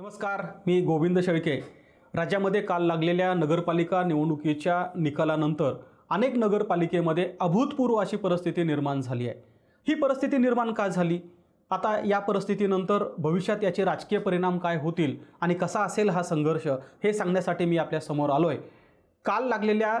नमस्कार मी गोविंद शेळके. राज्यामध्ये काल लागलेल्या नगरपालिका निवडणुकीच्या निकालानंतर अनेक नगरपालिकेमध्ये अभूतपूर्व अशी परिस्थिती निर्माण झाली आहे. ही परिस्थिती निर्माण का झाली? आता या परिस्थितीनंतर भविष्यात याचे राजकीय परिणाम काय होतील आणि कसा असेल हा संघर्ष हे सांगण्यासाठी मी आपल्यासमोर आलो आहे काल लागलेल्या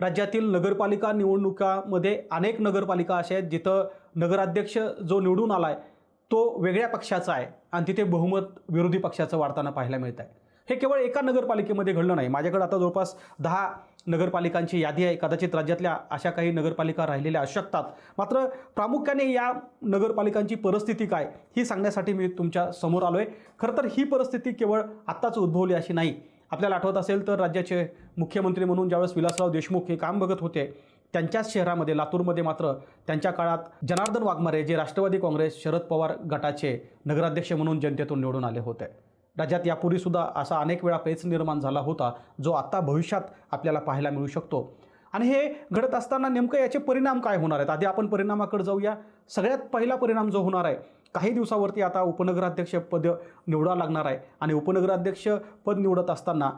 राज्यातील नगरपालिका निवडणुकामध्ये अनेक नगरपालिका अशा आहेत जिथं नगराध्यक्ष जो निवडून आला आहे तो वेगळ्या पक्षाचा आहे आणि तिथे बहुमत विरोधी पक्षाचं वाढताना पाहायला मिळत आहे. हे केवळ एका नगरपालिकेमध्ये घडलं नाही. माझ्याकडे आता जवळपास दहा नगरपालिकांची यादी आहे. कदाचित राज्यातल्या अशा काही नगरपालिका राहिलेल्या असू शकतात. मात्र प्रामुख्याने या नगरपालिकांची परिस्थिती काय ही सांगण्यासाठी मी तुमच्यासमोर आलो आहे खरं तर ही परिस्थिती केवळ आत्ताच उद्भवली अशी नाही. आपल्याला आठवत असेल तर राज्याचे मुख्यमंत्री म्हणून ज्यावेळेस विलासराव देशमुख हे काम बघत होते त्यांच्याच शहरामध्ये लातूरमध्ये मात्र त्यांच्या काळात जनार्दन वाघमारे जे राष्ट्रवादी काँग्रेस शरद पवार गटाचे नगराध्यक्ष म्हणून जनतेतून निवडून आले होते. राज्यात यापूर्वीसुद्धा असा अनेक वेळा पेच निर्माण झाला होता जो आत्ता भविष्यात आपल्याला पाहायला मिळू शकतो. आणि हे घडत असताना नेमकं याचे परिणाम काय होणार आहेत? आधी आपण परिणामाकडे जाऊया. सगळ्यात पहिला परिणाम जो होणार आहे काही दिवसावरती आता उपनगराध्यक्ष पद निवडावं लागणार आहे. आणि उपनगराध्यक्ष पद निवडत असताना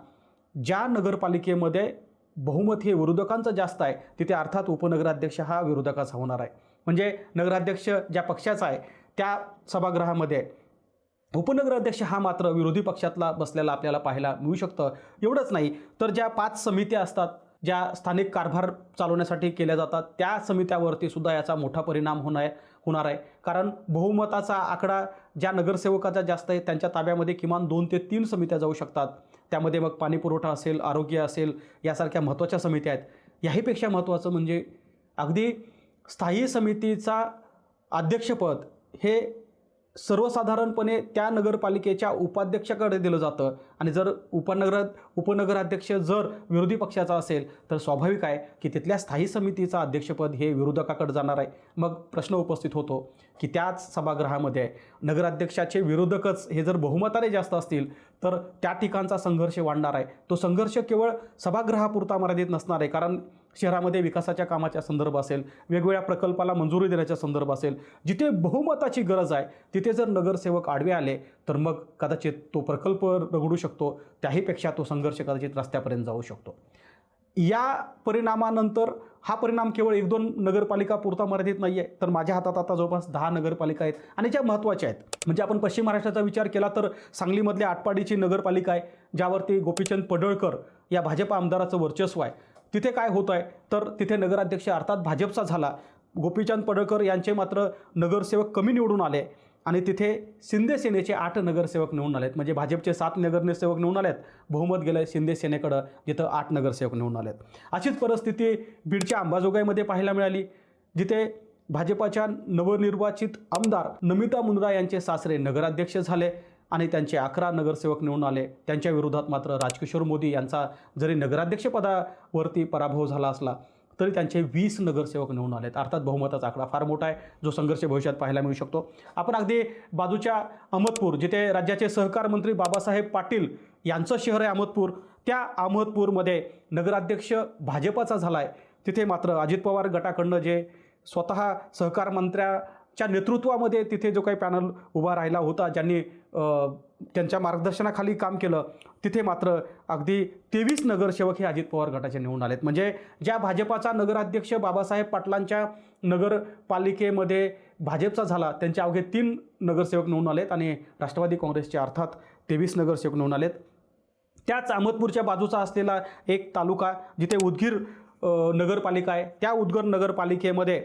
ज्या नगरपालिकेमध्ये बहुमत हे विरोधकांचं जास्त आहे. तिथे अर्थात उपनगराध्यक्ष हा विरोधकाचा होणार आहे. म्हणजे नगराध्यक्ष ज्या पक्षाचा आहे त्या सभागृहामध्ये उपनगराध्यक्ष हा मात्र विरोधी पक्षातला बसलेला आपल्याला पाहायला मिळू शकतं. एवढंच नाही तर ज्या पाच समित्या असतात ज्या स्थानिक कारभार चालवण्यासाठी केल्या जातात त्या समित्यावरती सुद्धा याचा मोठा परिणाम होणार होणार आहे. कारण बहुमताचा आकडा ज्या नगरसेवकाचा जास्त आहे त्यांच्या ताब्यामध्ये किमान दोन ते तीन समित्या जाऊ शकतात. त्यामध्ये मग पाणीपुरवठा असेल आरोग्य असेल यासारख्या महत्त्वाच्या समित्या आहेत. याहीपेक्षा महत्त्वाचं म्हणजे अगदी स्थायी समितीचा अध्यक्षपद हे सर्वसाधारणपणे त्या नगरपालिकेच्या उपाध्यक्षाकडे दिलं जातं. आणि जर उपनगर उपनगराध्यक्ष जर विरोधी पक्षाचा असेल तर स्वाभाविक आहे की तिथल्या स्थायी समितीचं अध्यक्षपद हे विरोधकाकडे जाणार आहे. मग प्रश्न उपस्थित होतो की त्याच सभागृहामध्ये नगराध्यक्षाचे विरोधकच हे जर बहुमताने जास्त असतील तर त्या ठिकाणचा संघर्ष वाढणार आहे. तो संघर्ष केवळ सभागृहापुरता मर्यादित नसणार आहे कारण शहरामध्ये विकासाच्या कामाच्या संदर्भ असेल वेगवेगळ्या प्रकल्पाला मंजुरी देण्याच्या संदर्भ असेल जिथे बहुमताची गरज आहे तिथे जर नगरसेवक आडवे आले तर मग कदाचित तो प्रकल्प रगडू शकतो. त्याहीपेक्षा तो संघर्ष कदाचित रस्त्यापर्यंत जाऊ शकतो. या परिणामानंतर हा परिणाम केवळ एक दोन नगरपालिका पुरता मर्यादित नाही आहे तर माझ्या हातात आता जवळपास दहा नगरपालिका आहेत आणि ज्या महत्त्वाच्या आहेत. म्हणजे आपण पश्चिम महाराष्ट्राचा विचार केला तर सांगलीमधल्या आटपाडीची नगरपालिका आहे ज्यावरती गोपीचंद पडळकर या भाजप आमदाराचं वर्चस्व आहे. तिथे काय होत आहे? तर तिथे नगराध्यक्ष अर्थात भाजपचा झाला. गोपीचंद पडळकर यांचे मात्र नगरसेवक कमी निवडून आले. आणि तिथे शिंदे सेनेचे आठ नगरसेवक निवडून आलेत. म्हणजे भाजपचे सात नगरसेवक निवडून आलेत. बहुमत गेलं शिंदे सेनेकडं जिथं आठ नगरसेवक निवडून आलेत. अशीच परिस्थिती बीडच्या अंबाजोगाईमध्ये पाहायला मिळाली. जिथे भाजपाच्या नवनिर्वाचित आमदार नमिता मुंद्रा यांचे सासरे नगराध्यक्ष झाले. आणि त्यांचे अकरा नगरसेवक निवडून आले. त्यांच्या विरोधात मात्र राजकिशोर मोदी यांचा जरी नगराध्यक्षपदावरती पराभव झाला असला तरी त्यांचे वीस नगरसेवक निवडून आलेत. अर्थात बहुमताचा आकडा फार मोठा आहे जो संघर्ष भविष्यात पाहायला मिळू शकतो. आपण अगदी बाजूच्या अहमदपूर जिथे राज्याचे सहकार मंत्री बाबासाहेब पाटील यांचं शहर आहे अहमदपूर त्या अहमदपूरमध्ये नगराध्यक्ष भाजपाचा झाला आहे तिथे मात्र अजित पवार गटाकडनं जे स्वतः सहकार च्या नेतृत्वामध्ये तिथे जो काही पॅनल उभा राहिला होता ज्यांनी त्यांच्या मार्गदर्शनाखाली काम केलं तिथे मात्र अगदी तेवीस नगरसेवक हे अजित पवार गटाचे निवडून आलेत. म्हणजे ज्या भाजपाचा नगराध्यक्ष बाबासाहेब पाटलांच्या नगरपालिकेमध्ये भाजपचा झाला त्यांचे अवघे तीन नगरसेवक निवडून आलेत आणि राष्ट्रवादी काँग्रेसचे अर्थात तेवीस नगरसेवक निवडून आलेत. त्याच अहमदपूरच्या बाजूचा असलेला एक तालुका जिथे उदगीर नगरपालिका आहे त्या उदगीर नगरपालिकेमध्ये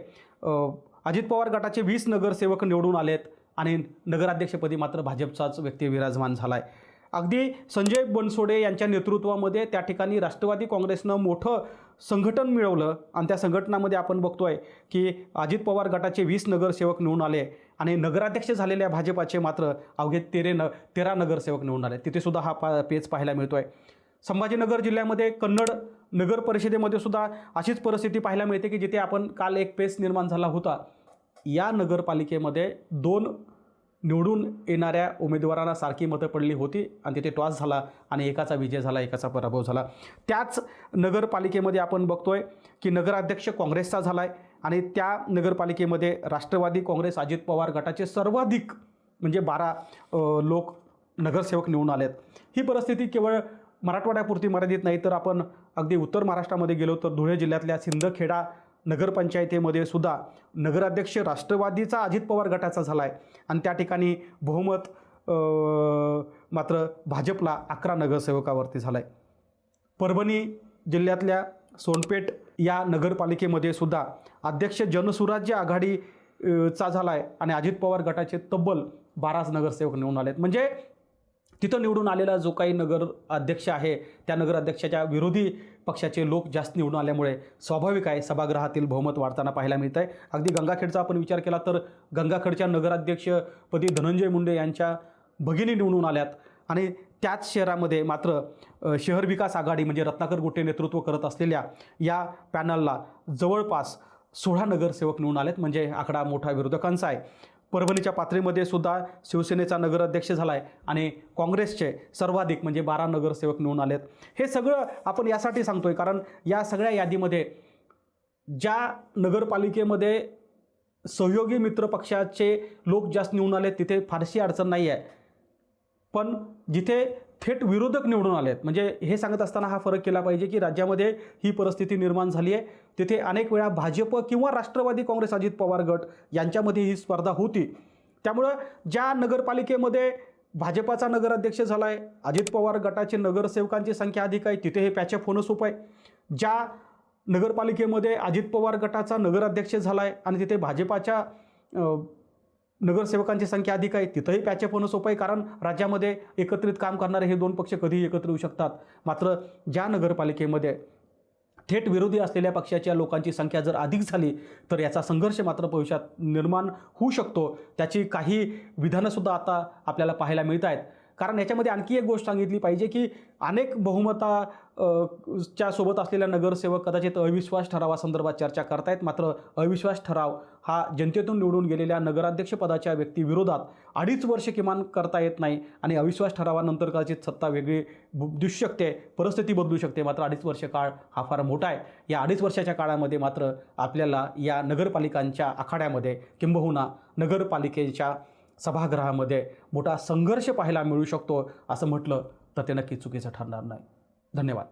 अजित पवार गटाचे वीस नगरसेवक निवडून आलेत आणि नगराध्यक्षपदी मात्र भाजपचाच व्यक्ती विराजमान झाला आहे अगदी संजय बनसोडे यांच्या नेतृत्वामध्ये त्या ठिकाणी राष्ट्रवादी काँग्रेसनं मोठं संघटन मिळवलं आणि त्या संघटनामध्ये आपण बघतो आहे की अजित पवार गटाचे वीस नगरसेवक निवडून आले आणि नगराध्यक्ष झालेल्या भाजपाचे मात्र अवघे तेरे न तेरा नगरसेवक निवडून आले. तिथे सुद्धा हा पा पेच पाहायला मिळतो आहे संभाजीनगर जिल्ह्यामध्ये कन्नड नगर परिषदेमध्ये सुद्धा अशीच परिस्थिती पाहायला मिळते की जिथे आपण काल एक पेस निर्माण झाला होता. या नगरपालिकेमध्ये दोन निवडून येणाऱ्या उमेदवारांना सारखी मतं पडली होती आणि तिथे टॉस झाला आणि एकाचा विजय झाला एकाचा पराभव झाला. त्याच नगरपालिकेमध्ये आपण बघतोय की नगराध्यक्ष काँग्रेसचा झाला आहे आणि त्या नगरपालिकेमध्ये राष्ट्रवादी काँग्रेस अजित पवार गटाचे सर्वाधिक म्हणजे बारा लोक नगरसेवक निवडून आले आहेत ही परिस्थिती केवळ मराठवाड्यापुरती मर्यादित नाही तर आपण अगदी उत्तर महाराष्ट्रामध्ये गेलो तर धुळे जिल्ह्यातल्या सिंदखेडा नगरपंचायतीमध्ये सुद्धा नगराध्यक्ष राष्ट्रवादीचा अजित पवार गटाचा झाला आहे आणि त्या ठिकाणी बहुमत मात्र भाजपला अकरा नगरसेवकावरती झाला आहे परभणी जिल्ह्यातल्या सोनपेठ या नगरपालिकेमध्ये सुद्धा अध्यक्ष जनसुराज्य आघाडी चा झाला आहे आणि अजित पवार गटाचे तब्बल बाराच नगरसेवक निवडून आहेत म्हणजे तिथं निवडून आलेला जो काही नगर अध्यक्ष आहे त्या नगर अध्यक्षाच्या विरोधी पक्षाचे लोक जास्त निवडून आल्यामुळे स्वाभाविक आहे सभागृहातील बहुमत वाढताना पाहायला मिळत आहे अगदी गंगाखेडचा आपण विचार केला तर गंगाखेडच्या नगराध्यक्षपदी धनंजय मुंडे यांच्या भगिनी निवडून आल्यात. आणि त्याच शहरामध्ये मात्र शहर विकास आघाडी म्हणजे रत्नाकर गोटे नेतृत्व करत असलेल्या या पॅनलला जवळपास सोळा नगरसेवक निवडून आलेत. म्हणजे आकडा मोठा विरोधकांचा आहे. परभणीच्या पातळीमध्ये सुद्धा शिवसेनेचा नगराध्यक्ष झाला आहे आणि काँग्रेसचे सर्वाधिक म्हणजे बारा नगरसेवक निवडून आलेत. हे सगळं आपण यासाठी सांगतो आहे कारण या सगळ्या यादीमध्ये ज्या नगरपालिकेमध्ये सहयोगी मित्र पक्षाचे लोक जास्त निवडून आले तिथे फारशी अडचण नाही आहे पण जिथे थेट विरोधक निवडून आले आहेत म्हणजे हे सांगत असताना हा फरक केला पाहिजे की राज्यामध्ये ही परिस्थिती निर्माण झाली आहे. तिथे अनेक वेळा भाजप किंवा राष्ट्रवादी काँग्रेस अजित पवार गट यांच्यामध्ये ही स्पर्धा होती. त्यामुळं ज्या नगरपालिकेमध्ये भाजपाचा नगराध्यक्ष झाला आहे अजित पवार गटाचे नगरसेवकांची संख्या अधिक आहे तिथे हे पॅचअप होणं सोपं आहे. ज्या नगरपालिकेमध्ये अजित पवार गटाचा नगराध्यक्ष झाला आहे आणि तिथे भाजपाच्या नगरसेवकांची संख्या अधिक आहे. तिथंही पॅचअप होणं सोपं आहे कारण राज्यामध्ये एकत्रित काम करणारे हे दोन पक्ष कधीही एकत्र येऊ शकतात. मात्र ज्या नगरपालिकेमध्ये थेट विरोधी असलेल्या पक्षाच्या लोकांची संख्या जर अधिक झाली तर याचा संघर्ष मात्र भविष्यात निर्माण होऊ शकतो. त्याची काही विधानंसुद्धा आता आपल्याला पाहायला मिळत आहेत कारण याच्यामध्ये आणखी एक गोष्ट सांगितली पाहिजे की अनेक बहुमता च्या सोबत असलेल्या नगरसेवक कदाचित अविश्वास ठरावासंदर्भात चर्चा करतायत. मात्र अविश्वास ठराव हा जनतेतून निवडून गेलेल्या नगराध्यक्षपदाच्या व्यक्तीविरोधात अडीच वर्ष किमान करता येत नाही आणि अविश्वास ठरावानंतर कदाचित सत्ता वेगळी दिसू शकते परिस्थिती बदलू शकते. मात्र अडीच वर्ष काळ हा फार मोठा आहे. या अडीच वर्षाच्या काळामध्ये मात्र आपल्याला या नगरपालिकांच्या आखाड्यामध्ये किंबहुना नगरपालिकेच्या सभागृहामध्ये मोठा संघर्ष पाहायला मिळू शकतो असं म्हटलं तर ते नक्की चुकीचं ठरणार नाही. धन्यवाद.